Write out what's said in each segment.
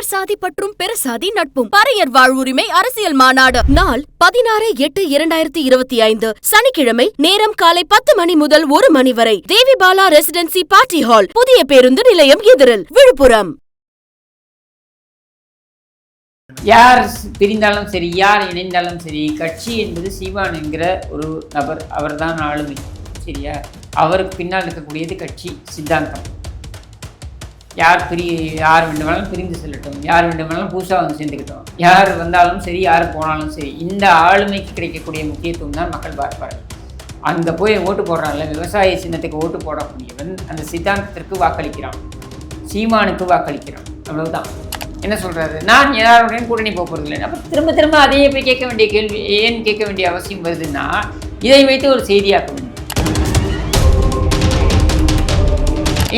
உயர் சாதி பற்றும் பிற சாதி நட்பும். பறையர் வாழ்வுரிமை அரசியல் மாநாடு. நாள் பதினாறு எட்டு இரண்டாயிரத்தி இருபத்தி ஐந்து. சனிக்கிழமை நேரம் காலை பத்து மணி முதல் ஒரு மணி வரை. Devibala residency party hall. புதிய பேருந்து நிலையம் எதிரில். விழுப்புரம். யார் பிரிந்தாலும் சரி யார் இணைந்தாலும் சரி கட்சி என்பது சீமான் என்கிற ஒரு நபர் அவர்தான் ஆளுமை. சரியா? அவருக்கு பின்னால் இருக்கக்கூடியது கட்சி சித்தாந்தம். யார் பிரி யார் வேண்டுமானாலும் பிரிந்து செல்லட்டும். யார் வேண்டுமானாலும் புதுசாக வந்து சேர்ந்துக்கிட்டோம். யார் வந்தாலும் சரி யார் போனாலும் சரி இந்த ஆளுமைக்கு கிடைக்கக்கூடிய முக்கியத்துவம் தான் மக்கள் பார்ப்பார்கள். அங்கே போய் ஓட்டு போடுறான்ல விவசாய சின்னத்துக்கு ஓட்டு போடக்கூடியவன் அந்த சித்தாந்தத்திற்கு வாக்களிக்கிறான். சீமானுக்கு வாக்களிக்கிறான். அவ்வளவுதான். என்ன சொல்கிறாரு நான் யாருடன் கூட்டணி போக போகிறதில்லை அப்போ திரும்ப திரும்ப அதையே போய் கேட்க வேண்டிய கேள்வி ஏன் கேட்க வேண்டிய அவசியம் வருதுன்னா இதை வைத்து ஒரு செய்தியாக்க வேண்டும்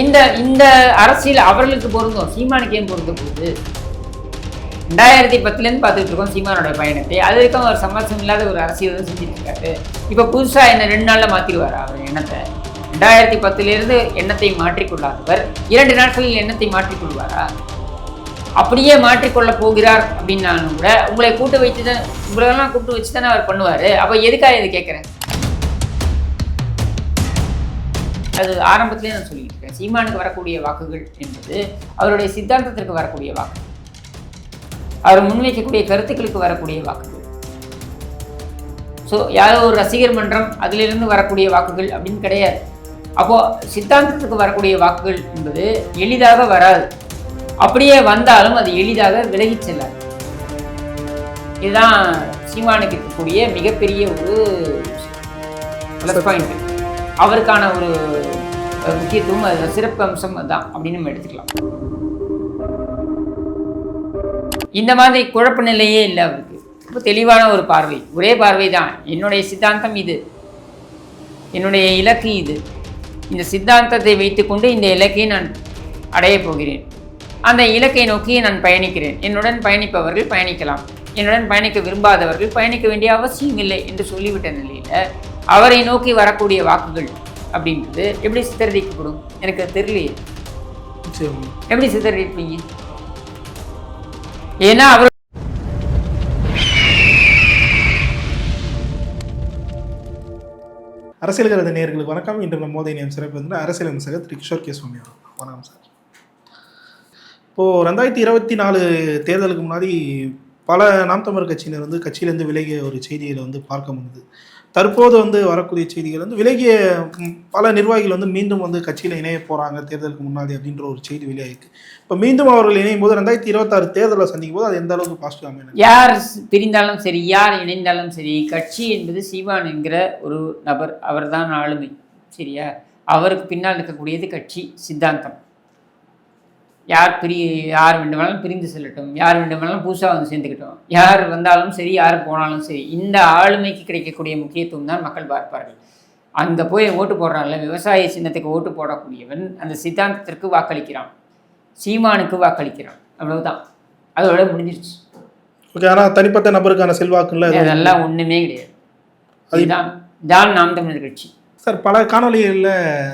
இந்த இந்த அரசியல் அவர்களுக்கு பொருந்தும் சீமானுக்கு ஏன் பொருந்த போகுது? ரெண்டாயிரத்தி பத்துலேருந்து பார்த்துட்டு இருக்கோம் சீமானோட பயணத்தை. அது வரைக்கும் அவர் சமரசம் இல்லாத ஒரு அரசியல் தான் செஞ்சுட்டு இருக்காரு இப்போ புதுசாக என்ன ரெண்டு நாளில் மாற்றிடுவாரா அவர் எண்ணத்தை? ரெண்டாயிரத்தி பத்துலேருந்து எண்ணத்தை மாற்றிக்கொள்ளாதவர். இரண்டு நாட்களில் எண்ணத்தை மாற்றிக்கொள்வாரா? அப்படியே மாற்றிக்கொள்ள போகிறார் அப்படின்னாலும் கூட உங்களை கூட்டு வச்சு தான் உங்களெல்லாம் கூப்பிட்டு வச்சு தானே அவர் பண்ணுவார். அப்போ எதுக்காக இது கேட்குறேன்? அது ஆரம்பத்திலே நான் சொல்லியிருக்கேன் சீமானுக்கு வரக்கூடிய வாக்குகள் என்பது அவருடைய சித்தாந்தத்திற்கு வரக்கூடிய வாக்கு. அவர் முன்வைக்கக்கூடிய கருத்துக்களுக்கு வரக்கூடிய வாக்குகள். ஸோ யாரோ ஒரு ரசிகர் மன்றம் அதிலிருந்து வரக்கூடிய வாக்குகள் அப்படின்னு கிடையாது. அப்போது சித்தாந்தத்துக்கு வரக்கூடிய வாக்குகள் என்பது எளிதாக வராது. அப்படியே வந்தாலும் அது எளிதாக விலகி செல்லாது. இதுதான் சீமானுக்கு இருக்கக்கூடிய மிகப்பெரிய ஒரு ப்ளஸ் பாயிண்ட் அவருக்கான ஒரு முக்கியத்துவம் அது சிறப்பு அம்சம் தான் அப்படின்னு நம்ம எடுத்துக்கலாம். இந்த மாதிரி குழப்ப நிலையே இல்லை அவருக்கு. ரொம்ப தெளிவான ஒரு பார்வை. ஒரே பார்வை தான். என்னுடைய சித்தாந்தம் இது. என்னுடைய இலக்கு இது. இந்த சித்தாந்தத்தை வைத்துக்கொண்டு இந்த இலக்கை நான் அடையப் போகிறேன். அந்த இலக்கை நோக்கி நான் பயணிக்கிறேன். என்னுடன் பயணிப்பவர்கள் பயணிக்கலாம். என்னுடன் பயணிக்க விரும்பாதவர்கள் பயணிக்க வேண்டிய அவசியம் இல்லை என்று சொல்லிவிட்ட நிலையில் அவரை நோக்கி வரக்கூடிய வாக்குகள் அப்படின்றது எப்படி சித்தரிக்கப்படும் எனக்கு தெரியலையே. எப்படி சித்தரிப்பீங்க ஏன்னா அவர் அரசியல் கருத நேயர்களுக்கு வணக்கம். இன்று நம்ம மோதை நேம் சிறப்பு வந்து அரசியல் விமர்சகர் திரு கிஷோர் கே சுவாமி. வணக்கம் சார். இப்போது ரெண்டாயிரத்தி இருபத்தி நாலு தேர்தலுக்கு முன்னாடி பல நாம் தமிழர் கட்சியினர் வந்து கட்சியிலேருந்து விலகிய ஒரு செய்திகளை வந்து பார்க்க முடியுது தற்போது வந்து வரக்கூடிய செய்திகள் வந்து விலகிய பல நிர்வாகிகள் வந்து மீண்டும் வந்து கட்சியில் இணைய போகிறாங்க தேர்தலுக்கு முன்னாடி அப்படின்ற ஒரு செய்தி வெளியாகிருக்கு இப்போ மீண்டும் அவர்கள் இணையும் போது ரெண்டாயிரத்தி இருபத்தாறு தேர்தலை சந்திக்கும் போது அது எந்த அளவுக்கு பாசிட்டிவ் அமையும் யார் பிரிந்தாலும் சரி யார் இணைந்தாலும் சரி கட்சி என்பது சீவான் என்கிற ஒரு நபர் அவர்தான் ஆளுமை சரியா? அவருக்கு பின்னால் இருக்கக்கூடியது கட்சி சித்தாந்தம். யார் பிரி யார் வேண்டுமானாலும் பிரிந்து செல்லட்டும். யார் வேண்டுமானாலும் புதுசாக வந்து சேர்ந்துக்கிட்டோம். யார் வந்தாலும் சரி யார் போனாலும் சரி இந்த ஆளுமைக்கு கிடைக்கக்கூடிய முக்கியத்துவம் தான் மக்கள் பார்ப்பார்கள். அங்கே போய் ஓட்டு போடுறான்ல விவசாய சின்னத்துக்கு ஓட்டு போடக்கூடியவன் அந்த சித்தாந்தத்திற்கு வாக்களிக்கிறான். சீமானுக்கு வாக்களிக்கிறான். அவ்வளவுதான். அதோட முடிஞ்சிருச்சு. ஓகே ஆனால் தனிப்பட்ட நபருக்கான செல்வாக்குல அது அதெல்லாம் ஒண்ணுமே கிடையாது. அதுதான் தான் நாம் தமிழர் கட்சி. சார் பல காணொலிகளில்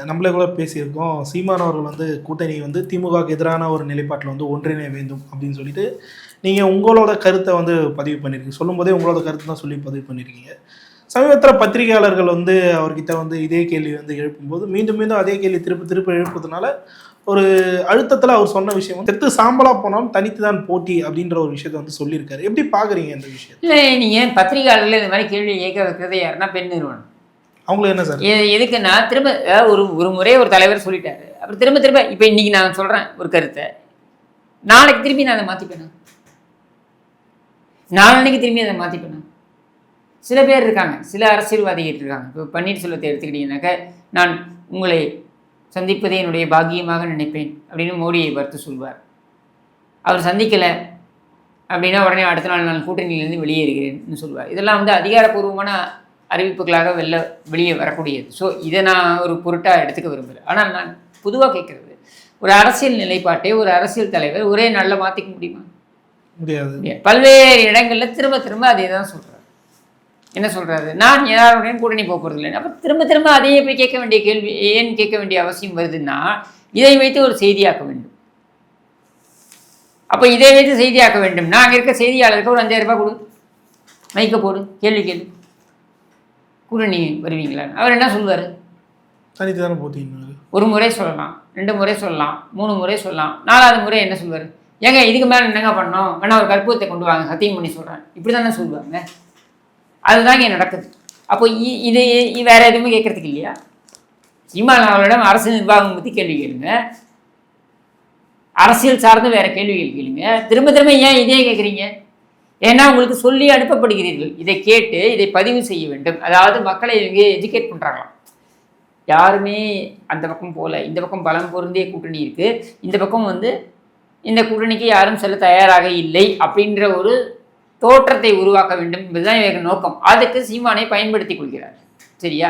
நம்மளே கூட பேசியிருக்கோம். சீமான் அவர்கள் வந்து கூட்டணி வந்து திமுகவுக்கு எதிரான ஒரு நிலைப்பாட்டில் வந்து ஒன்றிணைய வேண்டும் அப்படின்னு சொல்லிட்டு நீங்கள் உங்களோட கருத்தை வந்து பதிவு பண்ணியிருக்கீங்க சொல்லும்போதே உங்களோட கருத்து தான் சொல்லி பதிவு பண்ணியிருக்கீங்க சமீபத்தில் பத்திரிகையாளர்கள் வந்து அவர்கிட்ட வந்து இதே கேள்வி வந்து எழுப்பும்போது மீண்டும் மீண்டும் அதே கேள்வி திருப்பி திருப்பி எழுப்புறதுனால ஒரு அழுத்தத்தில் அவர் சொன்ன விஷயம் வந்து எடுத்து சாம்பலாக போனாலும் தனித்து தான் போட்டி அப்படின்ற ஒரு விஷயத்தை வந்து சொல்லியிருக்காரு. எப்படி பார்க்குறீங்க இந்த விஷயம் இல்லை நீங்கள் பத்திரிகையாளர்கள் இந்த மாதிரி கேள்வி கேட்க வைக்கிறது யாருன்னா பெண் நிறுவனம். அவங்களுக்கு என்ன சார்? எதுக்கு எதுக்குன்னா திரும்ப ஒரு ஒரு முறை ஒரு தலைவர் சொல்லிட்டாரு. அப்புறம் திரும்ப திரும்ப இப்போ இன்னைக்கு நான் சொல்கிறேன் ஒரு கருத்தை. நாளைக்கு திரும்பி நான் அதை மாற்றிப்பேனா நாளைக்கு திரும்பி அதை மாற்றிப்பேனா சில பேர் இருக்காங்க சில அரசியல்வாதிகள் இருக்காங்க. இப்போ பன்னீர்செல்வத்தை எடுத்துக்கிட்டீங்கன்னாக்க நான் உங்களை சந்திப்பதே என்னுடைய பாக்கியமாக நினைப்பேன் அப்படின்னு மோடியை பார்த்து சொல்வார். அவர் சந்திக்கலை அப்படின்னா உடனே அடுத்த நாள் நான் கூட்டணியிலேருந்து வெளியேறுகிறேன்னு சொல்லுவார் இதெல்லாம் வந்து அதிகாரப்பூர்வமான அறிவிப்புகளாக வெளில வெளியே வரக்கூடியது. ஸோ இதை நான் ஒரு பொருட்டாக எடுத்துக்க விரும்புகிறேன் ஆனால் நான் பொதுவாக கேட்குறது ஒரு அரசியல் நிலைப்பாட்டை ஒரு அரசியல் தலைவர் ஒரே நாளில் மாற்றிக்க முடியுமா? முடியாது. பல்வேறு இடங்களில் திரும்ப திரும்ப அதே தான் சொல்கிறார் என்ன சொல்கிறாரு நான் யாருடன் கூட்டணி போக போகிறதில்லை அப்போ திரும்ப திரும்ப அதையே போய் கேட்க வேண்டிய கேள்வி ஏன் கேட்க வேண்டிய அவசியம் வருதுன்னா இதை வைத்து ஒரு செய்தியாக்க வேண்டும். அப்போ இதை வைத்து செய்தியாக்க வேண்டும். அங்கே இருக்க செய்தியாளருக்கு ஒரு அஞ்சாயிரம் ரூபாய் கொடு. மைக்க போடு. கேள்வி கேள்வி கூட்டணி வருவீங்களா? அவர் என்ன சொல்லுவார்? தனித்து தானே போத்தீங்க ஒரு முறை சொல்லலாம் ரெண்டு முறை சொல்லலாம் மூணு முறை சொல்லலாம் நாலாவது முறை என்ன சொல்வார் ஏங்க இதுக்கு மேலே என்னங்க பண்ணோம் வேணா ஒரு கற்பூரத்தை கொண்டு வாங்க சத்தியம் பண்ணி சொல்கிறேன் இப்படி தானே சொல்லுவாங்க. அதுதான் இங்கே நடக்குது. அப்போ இ- இது வேற எதுவுமே கேட்கறதுக்கு இல்லையா? சீமான் அவர்களிடம் அரசு நிர்வாகம் பற்றி கேள்வி கேளுங்க. அரசியல் சார்ந்து வேற கேள்விகள் கேளுங்க. திரும்ப திரும்ப ஏன் இதே கேட்குறீங்க? ஏன்னா உங்களுக்கு சொல்லி அனுப்பப்படுகிறீர்கள். இதை கேட்டு இதை பதிவு செய்ய வேண்டும். அதாவது மக்களை இவங்க எஜுகேட் பண்ணுறாங்களாம் யாருமே அந்த பக்கம் போகல இந்த பக்கம் பலம் பொருந்திய கூட்டணி இருக்குது இந்த பக்கம் வந்து இந்த கூட்டணிக்கு யாரும் செல்ல தயாராக இல்லை அப்படின்ற ஒரு தோற்றத்தை உருவாக்க வேண்டும் என்பதுதான் இவங்க நோக்கம். அதுக்கு சீமானை பயன்படுத்தி கொள்கிறார். சரியா?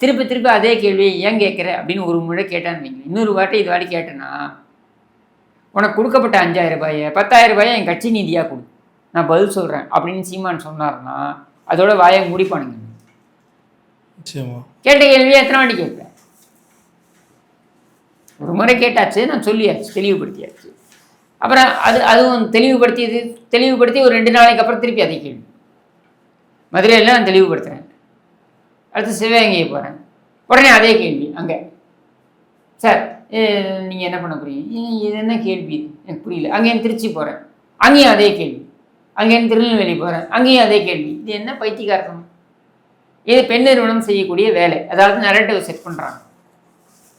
திருப்பி திருப்பி அதே கேள்வியை ஏன் கேட்குற அப்படின்னு ஒரு முறை கேட்டான்னு வைங்க இன்னொரு வாட்டி இது வாட்டி கேட்டேன்னா உனக்கு கொடுக்கப்பட்ட அஞ்சாயிரம் ரூபாயை பத்தாயிரம் ரூபாயை என் கட்சி நிதியாக கொடு. நான் பதில் சொல்கிறேன் அப்படின்னு சீமான் சொன்னார்னா அதோட வாயை முடிப்பானுங்க கேட்ட கேள்வியை எத்தனை வாட்டி கேட்பேன்? ஒரு முறை கேட்டாச்சு நான் சொல்லியாச்சு தெளிவுபடுத்தியாச்சு. அப்புறம் அது அதுவும் தெளிவுபடுத்தியது தெளிவுபடுத்தி ஒரு ரெண்டு நாளைக்கு அப்புறம் திருப்பி அதே கேள்வி மதுரையில் நான் தெளிவுபடுத்துகிறேன் அடுத்து சிவகங்கையை போகிறேன் உடனே அதே கேள்வி அங்கே. சார் நீங்கள் என்ன பண்ண போறீங்க? ஏ, இது என்ன கேள்வி? எனக்கு புரியல. அங்கேயும் திருச்சி போகிறேன் அங்கேயும் அதே கேள்வி. அங்கேருந்து திருநெல்வேலி போகிறேன் அங்கேயும் அதே கேள்வி. இது என்ன பைத்தியக்காரத்தனம்? இது பெண் நிறுவனம் செய்யக்கூடிய வேலை. அதாவது நரேட்டிவ் செட் பண்ணுறாங்க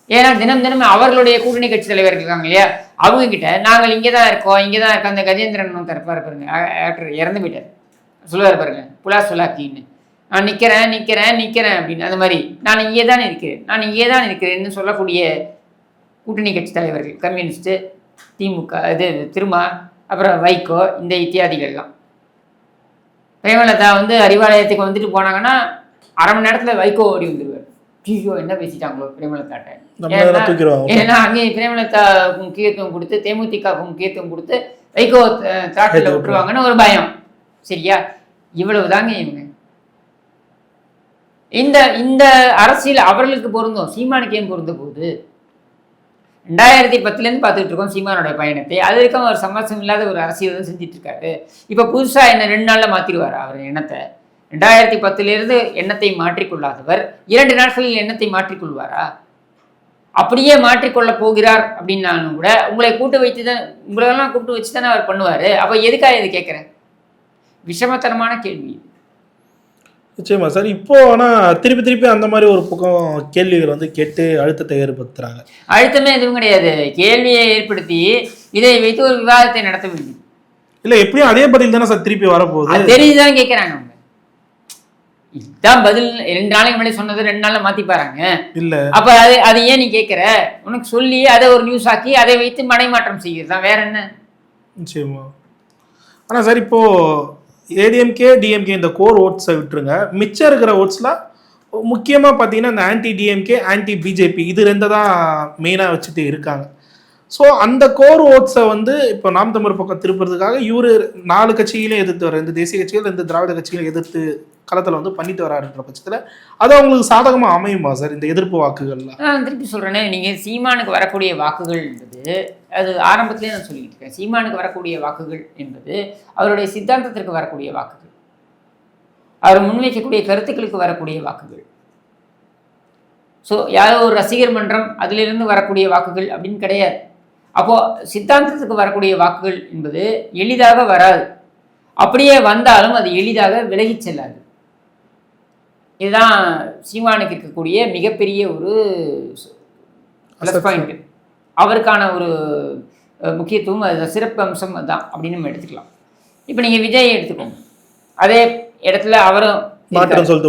ஏன்னா தினம் தினம் அவர்களுடைய கூட்டணி கட்சி தலைவர்கள் இருக்காங்க இல்லையா? அவங்க கிட்ட நாங்கள் இங்கே தான் இருக்கோம் இங்கே தான் இருக்கோம். அந்த கஜேந்திரன் தரப்பாக பாருங்க. ஆக்டர் இறந்து போயிட்டார். சொல்லுவார் பாருங்க. புலா சுலாக்கின்னு. நான் நிற்கிறேன் நிற்கிறேன் நிற்கிறேன் அப்படின்னு. அந்த மாதிரி. நான் இங்கே தான் இருக்கிறேன். நான் இங்கே தான் இருக்கிறேன்னு சொல்லக்கூடிய கூட்டணி கட்சி தலைவர்கள். கம்யூனிஸ்ட்டு திமுக இது திருமா அப்புறம் வைகோ இந்த இத்தியாதிகள்லாம். பிரேமலதா வந்து அறிவாலயத்துக்கு வந்துட்டு போனாங்கன்னா அரை மணி நேரத்தில் வைகோ ஓடி வந்துடுவார் ஐயோ என்ன பேசிட்டாங்களோ பிரேமலதாட்ட. ஏன்னா அங்கே பிரேமலதா முக்கியத்துவம் கொடுத்து தேமுதிகவுக்கு முக்கியத்துவம் கொடுத்து வைகோ தாட்டில் விட்டுருவாங்கன்னு ஒரு பயம். சரியா? இவ்வளவு தாங்க இவங்க. இந்த இந்த அரசியல் அவர்களுக்கு பொருந்தும். சீமானுக்கு ஏன் பொருந்த போகுது? ரெண்டாயிரத்தி பத்துலேருந்து பார்த்துட்டு இருக்கோம் சீமானோட பயணத்தை. அது வரைக்கும் அவர் சமரசம் இல்லாத ஒரு அரசியல் தான் செஞ்சுட்டு இருக்காரு இப்போ புதுசாக என்ன ரெண்டு நாளில் மாற்றிடுவார் அவர் எண்ணத்தை? ரெண்டாயிரத்தி பத்துலேருந்து எண்ணத்தை மாற்றிக்கொள்ளாதவர். இரண்டு நாட்களில் எண்ணத்தை மாற்றிக்கொள்வாரா? அப்படியே மாற்றிக்கொள்ள போகிறார் அப்படின்னாலும் கூட உங்களை கூட்டு வைத்து தான் உங்களெல்லாம் கூப்பிட்டு வச்சு தானே அவர் பண்ணுவார். அப்போ எதுக்காக இது கேட்குறேன்? விஷமத்தனமான கேள்வி இது. நிச்சயமா சார். இப்போ ஆனா திருப்பி திருப்பி அந்த மாதிரி ஒரு பக்கம் கேள்விகள் வந்து கேட்டு அழுத்தத்தை ஏற்படுத்துறாங்க. அழுத்தமே எதுவும் கிடையாது. கேள்வியை ஏற்படுத்தி இதை வைத்து ஒரு விவாதத்தை நடத்த வேண்டும் இல்ல எப்படியும் அதே பதில் தானே சார் திருப்பி வரப்போகுது? தெரிஞ்சுதான் கேட்குறாங்க அவங்க. இதுதான் பதில். ரெண்டு நாளைக்கு முன்னாடி சொன்னது ரெண்டு நாள்ல மாத்தி பாருங்க. இல்ல. அப்ப அது அது ஏன் நீ கேட்குற உனக்கு சொல்லி அதை ஒரு நியூஸ் ஆக்கி அதை வைத்து மடைமாற்றம் செய்கிறது தான். வேற என்ன? நிச்சயமா. ஆனா சார் இப்போ ஏடிஎம்கே டிஎம்கே இந்த கோர் ஓட்ஸை விட்டுருங்க. மிச்சம் இருக்கிற ஓட்ஸ்ல முக்கியமாக பார்த்தீங்கன்னா இந்த ஆன்டி டிஎம்கே ஆன்டி பிஜேபி இது ரெண்டு தான் மெயினாக வச்சுட்டு இருக்காங்க. ஸோ அந்த கோர் ஓட்ஸை வந்து இப்போ நாம் தமிழ் பக்கம் திருப்புறதுக்காக இவரு நாலு கட்சிகளையும் எதிர்த்து வர இந்த தேசிய கட்சிகள் இந்த திராவிட கட்சிகளை எதிர்த்து களத்தில் வந்து பண்ணிட்டு வராருன்ற பட்சத்தில் அது அவங்களுக்கு சாதகமாக அமையுமா சார் இந்த எதிர்ப்பு வாக்குகள்லாம்? நான் திருப்பி சொல்கிறேன்னே நீங்கள் சீமானுக்கு வரக்கூடிய வாக்குகள் என்பது அது ஆரம்பத்திலே நான் சொல்லிட்டு இருக்கேன். சீமானுக்கு வரக்கூடிய வாக்குகள் என்பது அவருடைய சித்தாந்தத்திற்கு வரக்கூடிய வாக்குகள். அவர் முன்வைக்கக்கூடிய கருத்துக்களுக்கு வரக்கூடிய வாக்குகள். ஸோ யாரோ ஒரு ரசிகர் மன்றம் அதிலிருந்து வரக்கூடிய வாக்குகள் அப்படின்னு கிடையாது. அப்போ சித்தாந்தத்துக்கு வரக்கூடிய வாக்குகள் என்பது எளிதாக வராது. அப்படியே வந்தாலும் அது எளிதாக விலகிச் செல்லாது. இதுதான் சீமானுக்கு இருக்கக்கூடிய மிகப்பெரிய ஒரு ப்ளஸ் பாயிண்ட் அவருக்கான ஒரு முக்கியத்துவம் அது சிறப்பு அம்சம் அதுதான் அப்படின்னு நம்ம எடுத்துக்கலாம். இப்போ நீங்கள் விஜய் எடுத்துக்கோங்க. அதே இடத்துல அவரும்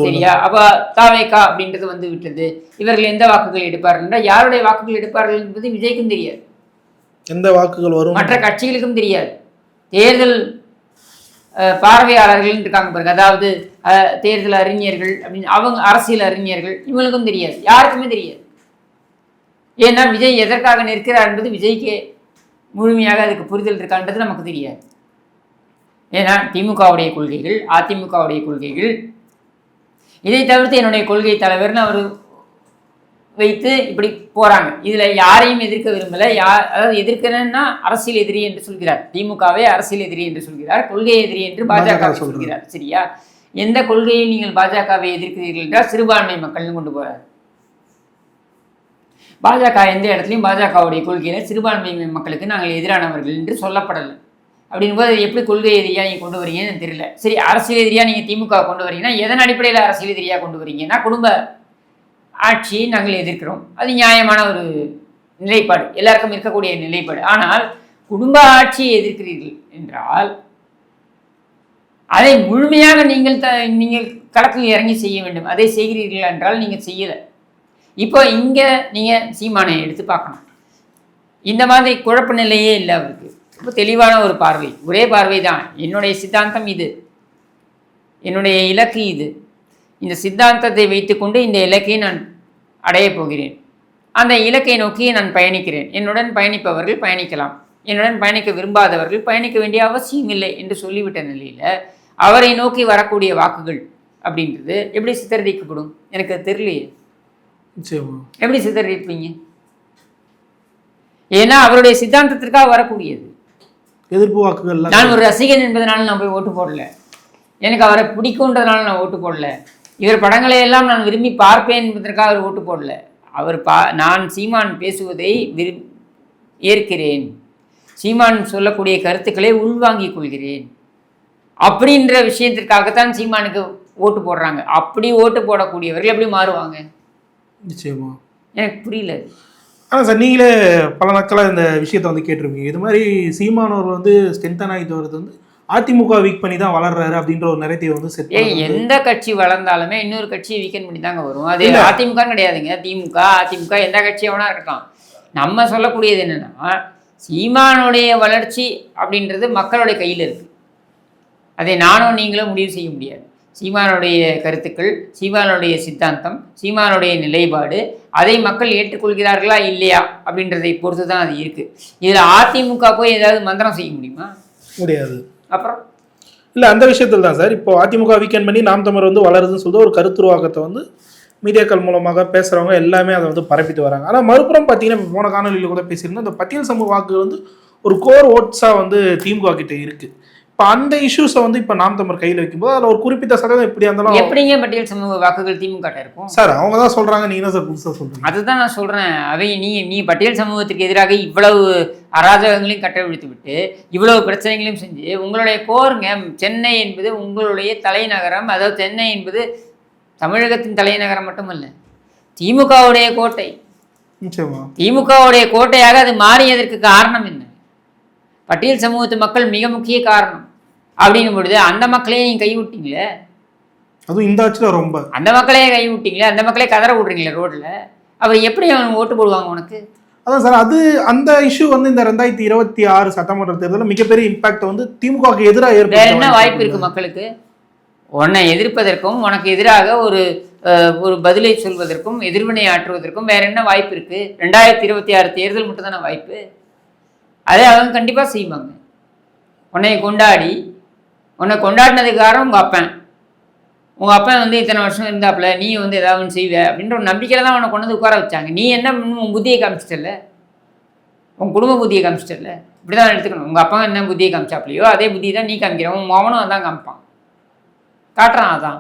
சரியா? அப்போ தாவேக்கா அப்படின்றது வந்து விட்டது. இவர்கள் எந்த வாக்குகள் எடுப்பார்கள் என்றால் யாருடைய வாக்குகள் எடுப்பார்கள் என்பது விஜய்க்கும் தெரியாது. எந்த வாக்குகள் வரும்? மற்ற கட்சிகளுக்கும் தெரியாது. தேர்தல் பார்வையாளர்கள் இருக்காங்க பாருங்க. அதாவது தேர்தல் அறிஞர்கள் அப்படின்னு அவங்க அரசியல் அறிஞர்கள் இவங்களுக்கும் தெரியாது. யாருக்குமே தெரியாது. ஏன்னா விஜய் எதற்காக நிற்கிறார் என்பது விஜய்க்கு முழுமையாக அதுக்கு புரிதல் இருக்கான்றது நமக்கு தெரியாது. ஏன்னா திமுகவுடைய கொள்கைகள் அதிமுகவுடைய கொள்கைகள். இதை தவிர்த்து என்னுடைய கொள்கை தலைவர்னு அவர் வைத்து இப்படி போறாங்க. இதுல யாரையும் எதிர்க்க விரும்பல. யார் அதாவது எதிர்க்கணும்னா அரசியல் எதிரி என்று சொல்கிறார். திமுகவே அரசியல் எதிரி என்று சொல்கிறார். கொள்கை எதிரி என்று பாஜக. சொல்கிறார். சரியா? எந்த கொள்கையை நீங்கள் பாஜகவை எதிர்க்கிறீர்கள் என்றால் சிறுபான்மை மக்கள்னு கொண்டு போறார். பாஜக எந்த இடத்துலையும் பாஜகவுடைய கொள்கையில் சிறுபான்மை மக்களுக்கு நாங்கள் எதிரானவர்கள் என்று சொல்லப்படலை. அப்படிங்கும்போது எப்படி கொள்கை எதிரியாக நீங்கள் கொண்டு வரீங்கன்னு தெரியல. சரி அரசியல் எதிரியாக நீங்கள் திமுக கொண்டு வரீங்கன்னா எதன் அடிப்படையில் அரசியல் எதிரியாக கொண்டு வரீங்கன்னா குடும்ப ஆட்சியை நாங்கள் எதிர்க்கிறோம். அது நியாயமான ஒரு நிலைப்பாடு. எல்லாருக்கும் இருக்கக்கூடிய நிலைப்பாடு. ஆனால் குடும்ப ஆட்சியை எதிர்க்கிறீர்கள் என்றால் அதை முழுமையாக நீங்கள் த நீங்கள் களத்தில் இறங்கி செய்ய வேண்டும். அதை செய்கிறீர்கள் என்றால் நீங்கள் செய்யலை. இப்போ இங்கே நீங்கள் சீமானை எடுத்து பார்க்கணும். இந்த மாதிரி குழப்ப நிலையே இல்லை அவருக்கு. ரொம்ப தெளிவான ஒரு பார்வை. ஒரே பார்வை தான் என்னுடைய சித்தாந்தம் இது. என்னுடைய இலக்கு இது. இந்த சித்தாந்தத்தை வைத்துக்கொண்டு இந்த இலக்கை நான் அடையப் போகிறேன். அந்த இலக்கை நோக்கி நான் பயணிக்கிறேன். என்னுடன் பயணிப்பவர்கள் பயணிக்கலாம். என்னுடன் பயணிக்க விரும்பாதவர்கள் பயணிக்க வேண்டிய அவசியம் இல்லை என்று சொல்லிவிட்ட நிலையில் அவரை நோக்கி வரக்கூடிய வாக்குகள் அப்படின்றது எப்படி சித்தரிக்கப்படும்? எனக்கு தெரியலையே. எப்படி சித்தரிப்பீங்க? ஏன்னா அவருடைய சித்தாந்தத்திற்காக வரக்கூடியது. எதிர்ப்பு வாக்குகள்லாம் நான் ஒரு ரசிகன் என்பதனால நான் போய் ஓட்டு போடல. எனக்கு அவரை பிடிக்குன்றதுனால நான் ஓட்டு போடல. இவர் படங்களை எல்லாம் நான் விரும்பி பார்ப்பேன் என்பதற்காக அவர் ஓட்டு போடல. அவர் பா நான் சீமான் பேசுவதை விரு ஏற்கிறேன். சீமான் சொல்லக்கூடிய கருத்துக்களை உள்வாங்கிக் கொள்கிறேன். அப்படின்ற விஷயத்திற்காகத்தான் சீமானுக்கு ஓட்டு போடுறாங்க. அப்படி ஓட்டு போடக்கூடியவர்கள் எப்படி மாறுவாங்க? நிச்சயமா. எனக்கு புரியல. ஆனால் சார் நீங்களே பல நாட்களாக இந்த விஷயத்தை வந்து கேட்டிருப்பீங்க இது மாதிரி சீமானவர் வந்து ஸ்ட்ரென்தன் ஆகிட்டு வர்றது வந்து அதிமுக வீக் பண்ணி தான் வளர்றாரு அப்படின்ற ஒரு நிறைய வந்து செட் எந்த கட்சி வளர்ந்தாலுமே இன்னொரு கட்சியை வீக்கெண்ட் பண்ணி தாங்க வரும். அது. அதிமுக கிடையாதுங்க. திமுக அதிமுக எந்த கட்சியாக வேணா இருக்கலாம். நம்ம சொல்லக்கூடியது என்னன்னா சீமானுடைய வளர்ச்சி அப்படின்றது மக்களுடைய கையில் இருக்கு. அதை நானும் நீங்களும் முடிவு செய்ய முடியாது. சீமானுடைய கருத்துக்கள் சீமானுடைய சித்தாந்தம் சீமானுடைய நிலைப்பாடு அதை மக்கள் ஏற்றுக்கொள்கிறார்களா இல்லையா அப்படின்றதை பொறுத்து தான் அது இருக்கு. இதில் அதிமுக போய் ஏதாவது மந்திரம் செய்ய முடியுமா? முடியாது. அப்புறம்? இல்லை அந்த விஷயத்தில் தான் சார். இப்போ அதிமுக வீக்கெண்ட் பண்ணி நாம் தமிழர் வந்து வளருதுன்னு சொல்லிட்டு ஒரு கருத்துருவாக்கத்தை வந்து மீடியாக்கள் மூலமாக பேசுகிறவங்க எல்லாமே அதை வந்து பரப்பிட்டு வராங்க. ஆனால் மறுபுறம் பார்த்தீங்கன்னா இப்ப போன காணொலியில் கூட பேசியிருந்தோம் இந்த பட்டியல் சமூக வாக்கு வந்து ஒரு கோர் ஓட்ஸாக வந்து திமுக கிட்ட இருக்குது இப்போ அந்த இஷ்யூஸை வந்து இப்போ நாம் தமிழர் கையில் வைக்கும்போது அதில் ஒரு குறிப்பிட்ட சதவீதம் எப்படியா இருந்தாலும் எப்படிங்க பட்டியல் சமூக வாக்குகள் திமுக இருக்கும்? சார் அவங்க தான் சொல்கிறாங்க நீங்கள் தான் சார் புதுசாக சொல்கிறீங்க அதுதான் நான் சொல்றேன். அவை நீ நீ பட்டியல் சமூகத்திற்கு எதிராக இவ்வளவு அராஜகங்களையும் கட்டவிழ்த்து விட்டு இவ்வளவு பிரச்சனைகளையும் செஞ்சு உங்களுடைய கோருங்க. சென்னை என்பது உங்களுடைய தலைநகரம். அதாவது சென்னை என்பது தமிழகத்தின் தலைநகரம் மட்டுமல்ல திமுகவுடைய கோட்டை. திமுகவுடைய கோட்டையாக அது மாறியதற்கு காரணம் என்ன? பட்டியல் சமூகத்து மக்கள் மிக முக்கிய காரணம். அப்படின்னும் பொழுது அந்த மக்களையே நீங்க கைவிட்டீங்களே அதுவும் இந்த ஆட்சியில் ரொம்ப. அந்த மக்களையே கைவிட்டீங்களே அந்த மக்களே கதற விடுறீங்களே ரோட்ல? அவர் எப்படி அவன் ஓட்டு போடுவாங்க உனக்கு? அதான் சார் அது அந்த இஷ்யூ வந்து இந்த ரெண்டாயிரத்தி இருபத்தி ஆறு சட்டமன்ற தேர்தலில் மிகப்பெரிய இம்பாக்ட் வந்து திமுகவுக்கு எதிராக வேற என்ன வாய்ப்பு இருக்கு மக்களுக்கு? உன்னை எதிர்ப்பதற்கும் உனக்கு எதிராக ஒரு ஒரு பதிலை சொல்வதற்கும் எதிர்வினை ஆற்றுவதற்கும் வேற என்ன வாய்ப்பு இருக்கு? ரெண்டாயிரத்தி இருபத்தி ஆறு தேர்தல் மட்டும் தானே வாய்ப்பு? அதை அவங்க கண்டிப்பா செய்வாங்க. உன்னை கொண்டாடி உன்னை கொண்டாடினதுக்கு காரணம் உங்க அப்பன். உங்கள் அப்பன் வந்து இத்தனை வருஷம் இருந்தாப்புல நீ வந்து ஏதாவது ஒன்று செய்வ அப்படின்ற ஒரு நம்பிக்கையில் தான் உன்னை கொண்டு வந்து உட்கார வச்சாங்க. நீ என்ன உன் புத்தியை காமிச்சிட்டல உன் குடும்ப புத்தியை காமிச்சிட்டல இப்படி தான் எடுத்துக்கணும். உங்கள் அப்பா என்ன புத்தியை காமிச்சாப்லையோ அதே புத்தி தான் நீ காமிக்கிற. உன் மகனும் அதான் காமிப்பான். காட்டுறான் அதான்.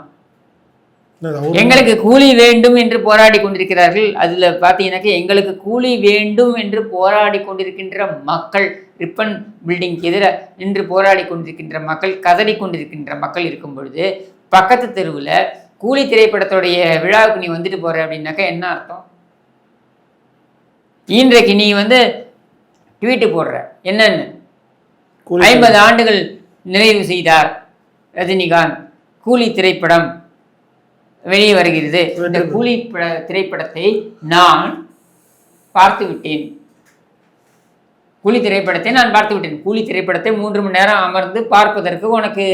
எங்களுக்கு கூலி வேண்டும் என்று போராடி கொண்டிருக்கிறார்கள். அதில் பார்த்தீங்கன்னாக்க எங்களுக்கு கூலி வேண்டும் என்று போராடி கொண்டிருக்கின்ற மக்கள் ரிப்பன் பில்டிங் எதிர நின்று போராடி கொண்டிருக்கின்ற மக்கள் கதறி கொண்டிருக்கின்ற மக்கள் இருக்கும் பொழுது பக்கத்து தெருவில் கூலி திரைப்படத்துடைய விழாவுக்கு நீ வந்துட்டு போற அப்படின்னாக்கா என்ன அர்த்தம்? இன்றைக்கு நீ வந்து ட்வீட்டு போடுற. என்னன்னு? ஐம்பது ஆண்டுகள் நிறைவு செய்தார் ரஜினிகாந்த். கூலி திரைப்படம். வெளியே வருகிறது. இந்த கூலி பட- திரைப்படத்தை நான் பார்த்து விட்டேன் கூலி திரைப்படத்தை நான் பார்த்து விட்டேன் கூலி திரைப்படத்தை மூன்று மணி நேரம் அமர்ந்து பார்ப்பதற்கு உனக்கு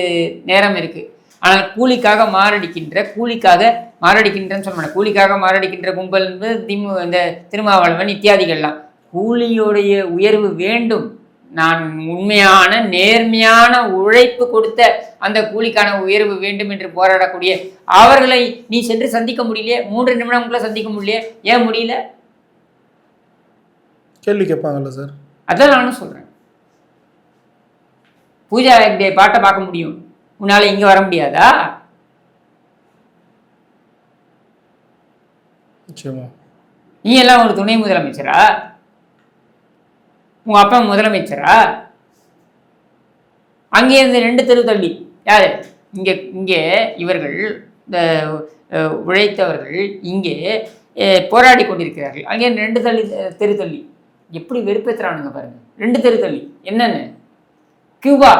நேரம் இருக்கு. ஆனால் கூலிக்காக மாரடிக்கின்ற கூலிக்காக மாரடிக்கின்றன்னு சொல்ல மாட்டேன். கூலிக்காக மாரடிக்கின்ற கும்பல் என்பது திமு இந்த திருமாவளவன் இத்தியாதிகள்லாம். கூலியோடைய உயர்வு வேண்டும். நான் உண்மையான நேர்மையான உழைப்பு கொடுத்த அந்த கூலிக்கான உயர்வு வேண்டும் என்று போராடக்கூடிய அவர்களை நீ சென்று சந்திக்க முடியலையே? மூன்று நிமிடங்களுக்குள்ள சந்திக்க முடியலையே? ஏன் முடியல? கேள்வி கேட்பாங்கல்ல சார். அதான் நானும் சொல்றேன். பூஜா ஹெக்டே பாட்டை பார்க்க முடியும். உன்னால இங்க வர முடியாதா? நிச்சயமா. நீ எல்லாம் ஒரு துணை முதலமைச்சரா? உங்க அப்பா முதலமைச்சரா? அங்கே இருந்து ரெண்டு தெரு தள்ளி. யாரு? இங்கே இங்கே இவர்கள் இந்த உழைத்தவர்கள் இங்கே போராடி கொண்டிருக்கிறார்கள். அங்கே ரெண்டு தள்ளி தெரு தள்ளி. எப்படி வெறுப்பேற்றுறானுங்க பாருங்க. ரெண்டு தெரு தள்ளி. என்னென்ன? கியூபா.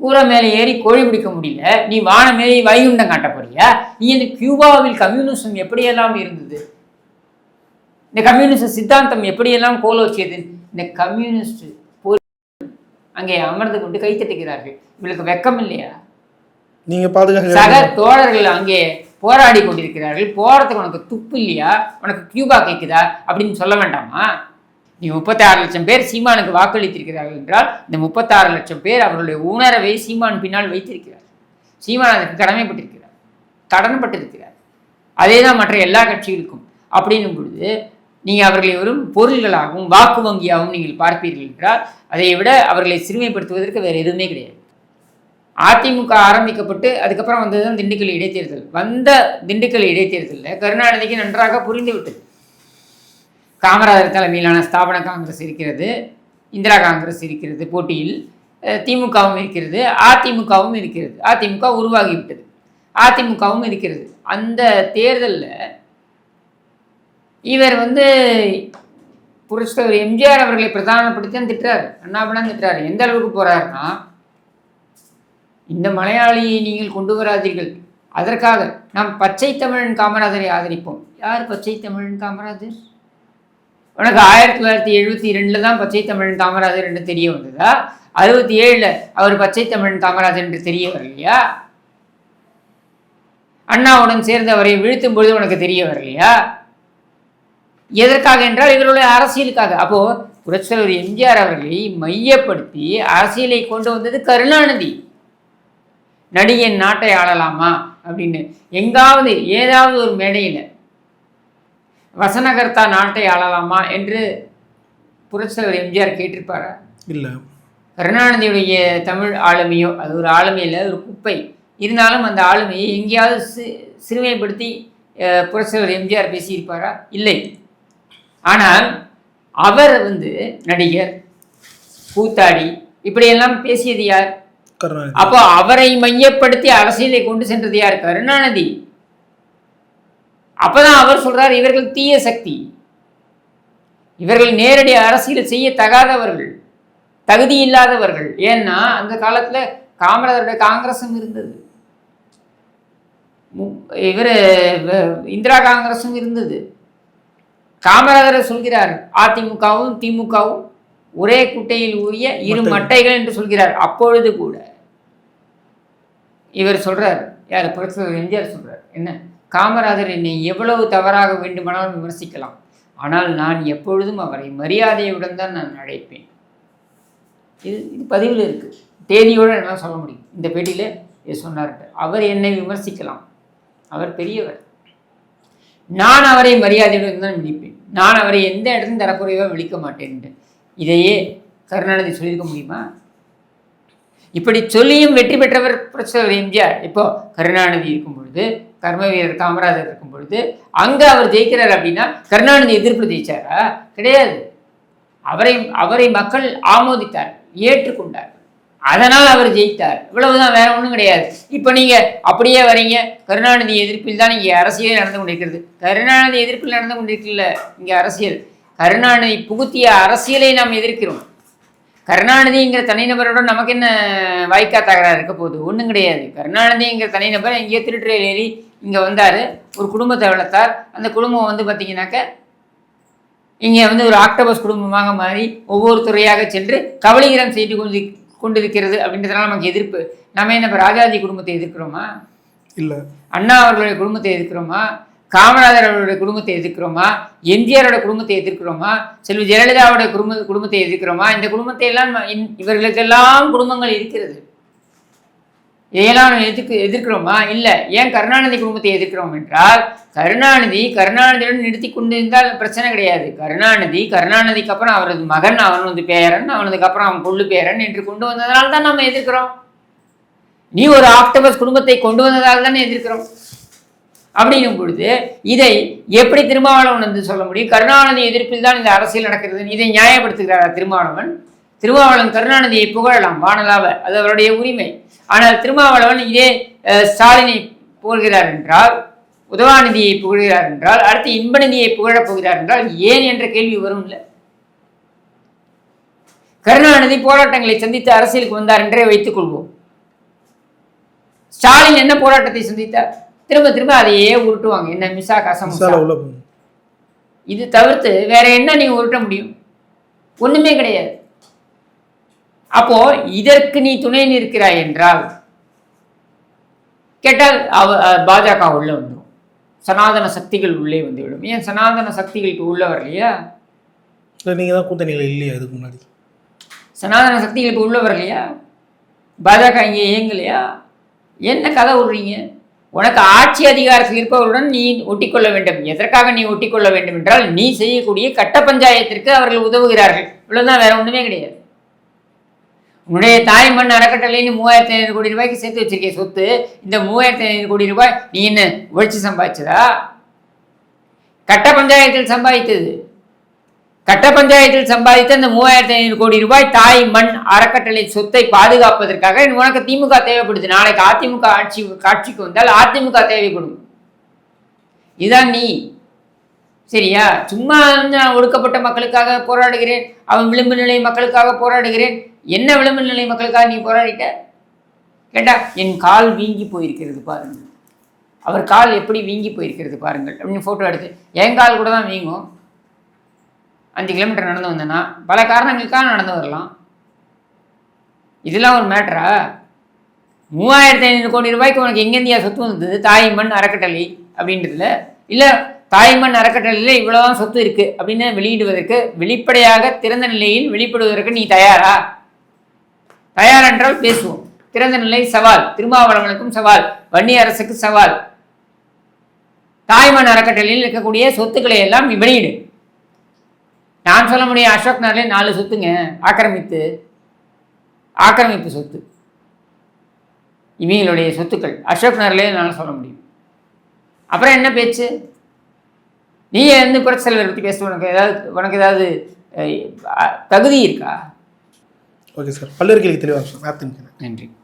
கூரை மேலே ஏறி கோழி பிடிக்க முடியல. நீ வானம் மேலே வைகுண்டம் காட்ட போறியா? நீ இந்த கியூபாவில் கம்யூனிசம் எப்படியெல்லாம் இருந்தது? இந்த கம்யூனிஸ்ட் சித்தாந்தம் எப்படியெல்லாம் கோலோச்சியது இந்த கம்யூனிஸ்ட் அங்கே அமர்ந்து கொண்டு கைத்தட்டுகிறார்கள் இவளுக்கு வெக்கம் இல்லையா? நீங்க பாதுகாக்க சக தோழர்கள் அங்கே போராடி கொண்டிருக்கிறார்கள். போறதுக்கு உனக்கு துப்பு இல்லையா? உனக்கு கியூபா கேட்குதா அப்படின்னு சொல்ல வேண்டாமா? நீ முப்பத்தாறு லட்சம் பேர் சீமானுக்கு வாக்களித்திருக்கிறார்கள் என்றால் இந்த முப்பத்தாறு லட்சம் பேர் அவர்களுடைய உணர்வை சீமான் பின்னால் வைத்திருக்கிறார். சீமான் அதற்கு கடமைப்பட்டிருக்கிறார். கடன்பட்டிருக்கிறார். அதே தான் மற்ற எல்லா கட்சிகளுக்கும். அப்படின்னும் பொழுது நீங்கள் அவர்களை வரும் பொருள்களாகவும் வாக்கு வங்கியாகவும் நீங்கள் பார்ப்பீர்கள் என்றால் அதை விட அவர்களை சிறுமைப்படுத்துவதற்கு வேறு எதுவுமே கிடையாது. அதிமுக ஆரம்பிக்கப்பட்டு அதுக்கப்புறம் வந்தது தான் திண்டுக்கல் இடைத்தேர்தல். வந்த திண்டுக்கல் இடைத்தேர்தலில் கருணாநிதிக்கு நன்றாக புரிந்துவிட்டது. காமராஜர் தலைமையிலான ஸ்தாபன காங்கிரஸ் இருக்கிறது இந்திரா காங்கிரஸ் இருக்கிறது போட்டியில் திமுகவும் இருக்கிறது அதிமுகவும் இருக்கிறது. அதிமுக உருவாகிவிட்டது. அதிமுகவும் இருக்கிறது. அந்த தேர்தலில் இவர் வந்து புரட்சித்தலைவர் எம்ஜிஆர் அவர்களை பிரதானப்படுத்தி தான் திட்டுறாரு. அண்ணாபணம் திட்டுறாரு. எந்த அளவுக்கு போகிறாருன்னா இந்த மலையாளியை நீங்கள் கொண்டு வராதீர்கள். அதற்காக நாம் பச்சை தமிழன் காமராஜரை ஆதரிப்போம். யார் பச்சை தமிழன் காமராஜர்? உனக்கு ஆயிரத்தி தொள்ளாயிரத்தி எழுபத்தி ரெண்டில் தான் பச்சை தமிழன் காமராஜர் என்று தெரிய வந்ததா? அறுபத்தி ஏழில் அவர் பச்சை தமிழன் காமராஜர் என்று தெரிய வரலையா? அண்ணாவுடன் சேர்ந்து அவரை வீழ்த்தும் பொழுது உனக்கு தெரிய வரலையா? எதற்காக என்றால் இவர்களுடைய அரசியலுக்காக. அப்போ புரட்சித்தலைவர் எம்ஜிஆர் அவர்களை மையப்படுத்தி அரசியலை கொண்டு வந்தது கருணாநிதி. நடிகன் நாட்டை ஆளலாமா அப்படின்னு எங்காவது ஏதாவது ஒரு மேடையில் வசனகர்த்தா நாட்டை ஆளலாமா என்று புரட்சித்தலைவர் எம்ஜிஆர் கேட்டிருப்பாரா? இல்ல. கருணாநிதியுடைய தமிழ் ஆளுமையோ அது ஒரு ஆளுமை இல்லை ஒரு குப்பை. இருந்தாலும் அந்த ஆளுமையை எங்கேயாவது சி சிறுமைப்படுத்தி புரட்சித்தலைவர் எம்ஜிஆர் பேசியிருப்பாரா? இல்லை. ஆனால் அவர் வந்து நடிகர் கூத்தாடி இப்படியெல்லாம் பேசியது யார்? அப்போ அவரை மையப்படுத்தி அரசியலை கொண்டு சென்றது யார்? கருணாநிதி. அப்பதான் அவர் சொல்றார் இவர்கள் தீய சக்தி. இவர்கள் நேரடி அரசியல் செய்ய தகாதவர்கள் தகுதி இல்லாதவர்கள். ஏன்னா அந்த காலத்துல காமராஜருடைய காங்கிரஸும் இருந்தது. இவர் இந்திரா காங்கிரஸும் இருந்தது. காமராஜர் சொல்கிறார் அதிமுகவும் திமுகவும் ஒரே குட்டையில் ஊறிய இரு மட்டைகள். என்று சொல்கிறார். அப்பொழுது கூட இவர் சொல்றார் யார் புரட்சித்தலைவர் எம்ஜிஆர் சொல்றார் என்ன காமராஜர் என்னை எவ்வளவு தவறாக வேண்டுமானாலும் விமர்சிக்கலாம். ஆனால் நான் எப்பொழுதும் அவரை மரியாதையுடன் தான் நான் அழைப்பேன். இது இது பதிவில் இருக்கு. தேதியோடு என்னால் சொல்ல முடியும். இந்த பேட்டியில் சொன்னார் அவர் என்னை விமர்சிக்கலாம். அவர் பெரியவர். நான் அவரை மரியாதையுடன் தான் விழிப்பேன். நான் அவரை எந்த இடத்துல தரக்குறைவாக விழிக்க மாட்டேன் இதையே கருணாநிதி சொல்லியிருக்க முடியுமா? இப்படி சொல்லியும் வெற்றி பெற்றவர் புரட்சித்தலைவர் எம்ஜிஆர். இப்போ கருணாநிதி இருக்கும் பொழுது கர்ம வீரர் காமராஜர் இருக்கும் பொழுது அங்கே அவர் ஜெயிக்கிறார் அப்படின்னா கருணாநிதி எதிர்ப்பு ஜெயிச்சாரா? கிடையாது. அவரை அவரை மக்கள் ஆமோதித்தார் ஏற்றுக்கொண்டார். அதனால் அவர் ஜெயித்தார். இவ்வளவுதான் வேற ஒன்றும் கிடையாது. இப்போ நீங்கள் அப்படியே வரீங்க. கருணாநிதி எதிர்ப்பில் தான் இங்கே அரசியல் நடந்து கொண்டிருக்கிறது. கருணாநிதி எதிர்ப்பில் நடந்து கொண்டிருக்கல இங்கே அரசியல். கருணாநிதி புகுத்திய அரசியலை நாம் எதிர்க்கிறோம். கருணாநிதிங்கிற தனிநபரோட நமக்கு என்ன வாய்க்கா தகராறு இருக்க போகுது? ஒன்றும் கிடையாது. கருணாநிதிங்கிற தனிநபர் இங்கே திருட்டுறையில் ஏறி இங்கே வந்தார். ஒரு குடும்பத்தை வளர்த்தார். அந்த குடும்பம் வந்து பார்த்தீங்கன்னாக்க இங்கே வந்து ஒரு ஆக்டோபஸ் குடும்பமாக மாறி ஒவ்வொரு துறையாக சென்று கபலீகரம் செய்து கொண்டு கொண்டிருக்கிறது அப்படின்றதுனால நமக்கு எதிர்ப்பு. நம்ம என்ன இப்போ ராஜாஜி குடும்பத்தை எதிர்க்கிறோமா? இல்ல. அண்ணா அவர்களுடைய குடும்பத்தை எதிர்க்கிறோமா? காமராஜர் அவருடைய குடும்பத்தை எதிர்க்கிறோமா? எம்ஜிஆரோட குடும்பத்தை எதிர்க்கிறோமா? செல்வி ஜெயலலிதாவோட குடும்ப குடும்பத்தை எதிர்க்கிறோமா? இந்த குடும்பத்தை எல்லாம் இவர்களுக்கெல்லாம் குடும்பங்கள் இருக்கிறது. இதையெல்லாம் எதிர்க்கு எதிர்க்கிறோமா? இல்லை. ஏன் கருணாநிதி குடும்பத்தை எதிர்க்கிறோம் என்றால் கருணாநிதி கருணாநிதியுடன் நிறுத்தி கொண்டிருந்தால் பிரச்சனை கிடையாது. கருணாநிதி கருணாநிதிக்கு அப்புறம் அவரது மகன் அவனது பேரன் அவனதுக்கு அப்புறம் அவன் கொள்ளு பேரன் என்று கொண்டு வந்ததனால தான் நம்ம எதிர்க்கிறோம். நீ ஒரு ஆக்டோபஸ் குடும்பத்தை கொண்டு வந்ததால் தானே எதிர்க்கிறோம். அப்படிங்கும் பொழுது இதை எப்படி திருமாவளவன் வந்து சொல்ல முடியும்? கருணாநிதி எதிர்ப்பில் தான் இந்த அரசியல் நடக்கிறது. இதை நியாயப்படுத்துகிறார் திருமாவளவன்? திருமாவளவன் கருணாநிதியை புகழலாம் வானலாவ அது அவருடைய உரிமை. ஆனால் திருமாவளவன் இதே ஸ்டாலினை புகழ்கிறார் என்றால் உதவாநிதியை புகழ்கிறார் என்றால் அடுத்து இன்பநிதியை புகழப் போகிறார் என்றால் ஏன் என்ற கேள்வி வரும் இல்லை. கருணாநிதி போராட்டங்களை சந்தித்து அரசியலுக்கு வந்தார் என்றே வைத்துக் கொள்வோம். ஸ்டாலின் என்ன போராட்டத்தை சந்தித்தார்? திரும்ப திரும்ப அதையே உருட்டுவாங்க. என்ன மிசா கசம் இது தவிர்த்து வேற என்ன நீ உருட்ட முடியும்? ஒண்ணுமே கிடையாது. அப்போ இதற்கு நீ துணை நிற்கிறாய் என்றால் கேட்டால் அவ பாஜக உள்ள வந்துடும் சனாதன சக்திகள் உள்ளே வந்துவிடும். ஏன் சனாதன சக்திகளுக்கு உள்ள வரலையா? இல்லை நீங்கள் தான் கூட்டணிகள் இல்லையா இதுக்கு முன்னாடி? சனாதன சக்திகளுக்கு உள்ள வரலையா? பாஜக இங்கே இயங்கலையா? என்ன கதை விடுறீங்க? உனக்கு ஆட்சி அதிகாரத்தில் இருப்பவருடன் நீ ஒட்டிக்கொள்ள வேண்டும். எதற்காக நீ ஒட்டிக்கொள்ள வேண்டும் என்றால் நீ செய்யக்கூடிய கட்ட பஞ்சாயத்திற்கு அவர்கள் உதவுகிறார்கள். இவ்வளவுதான் வேற ஒண்ணுமே கிடையாது. உன்னுடைய தாய் மண் அறக்கட்டளைன்னு மூவாயிரத்தி ஐநூறு கோடி ரூபாய்க்கு சேர்த்து வச்சிருக்கே சொத்து இந்த மூவாயிரத்தி ஐநூறு கோடி ரூபாய் நீ என்ன உழைச்சி சம்பாதிச்சதா? கட்ட பஞ்சாயத்தில் சம்பாதித்தது. கட்ட பஞ்சாயத்தில் சம்பாதித்த அந்த மூவாயிரத்தி ஐநூறு கோடி ரூபாய் தாய் மண் அறக்கட்டளை சொத்தை பாதுகாப்பதற்காக உனக்கு திமுக தேவைப்படுது. நாளைக்கு அதிமுக ஆட்சி காட்சிக்கு வந்தால் அதிமுக தேவைப்படும். இதுதான் நீ. சரியா? சும்மா வந்து நான் ஒடுக்கப்பட்ட மக்களுக்காக போராடுகிறேன். அவன் விளிம்பு நிலை மக்களுக்காக போராடுகிறேன். என்ன விளம்பர நிலை மக்களுக்காக நீ போராடிட்ட? கேட்டா என் கால் வீங்கி போயிருக்கிறது பாருங்கள். அவர் கால் எப்படி வீங்கி போயிருக்கிறது பாருங்கள். அப்படின்னு ஃபோட்டோ எடுத்து என் கால் கூட தான் வீங்கும். அஞ்சு கிலோமீட்டர் நடந்து வந்தேன்னா பல காரணங்களுக்காக நடந்து வரலாம். இதெல்லாம் ஒரு மேட்டரா மூவாயிரத்தி ஐநூறு கோடி ரூபாய்க்கு உனக்கு எங்கேந்தியா சொத்து வந்தது? தாய் மண் அறக்கட்டளை அப்படின்றதுல? இல்லை தாய் மண் அறக்கட்டளையில் இவ்வளோதான் சொத்து இருக்குது அப்படின்னு வெளியிடுவதற்கு வெளிப்படையாக திறந்த நிலையில் வெளிப்படுவதற்கு நீ தயாரா? தயார் என்றால் பேசுவோம். திறந்த நிலை சவால். திருமாவளவனுக்கும் சவால். வன்னி அரசுக்கு சவால். தாய்மன் அறக்கட்டளையில் இருக்கக்கூடிய சொத்துக்களை எல்லாம் வெளியிடு. நான் சொல்ல முடியும் அசோக் நகர்லேயே நாலு சொத்துங்க. ஆக்கிரமித்து ஆக்கிரமிப்பு சொத்து. இவங்களுடைய சொத்துக்கள். அசோக் நகர்லேயே என்னால் சொல்ல முடியும். அப்புறம் என்ன பேச்சு? நீ வந்து புரட்சி செல்வரை பற்றி பேச உனக்கு ஏதாவது உனக்கு ஏதாவது தகுதி இருக்கா? Okay sir. பல்வேறு கேள்வி தெளிவாக சார் அதிமுக நன்றி.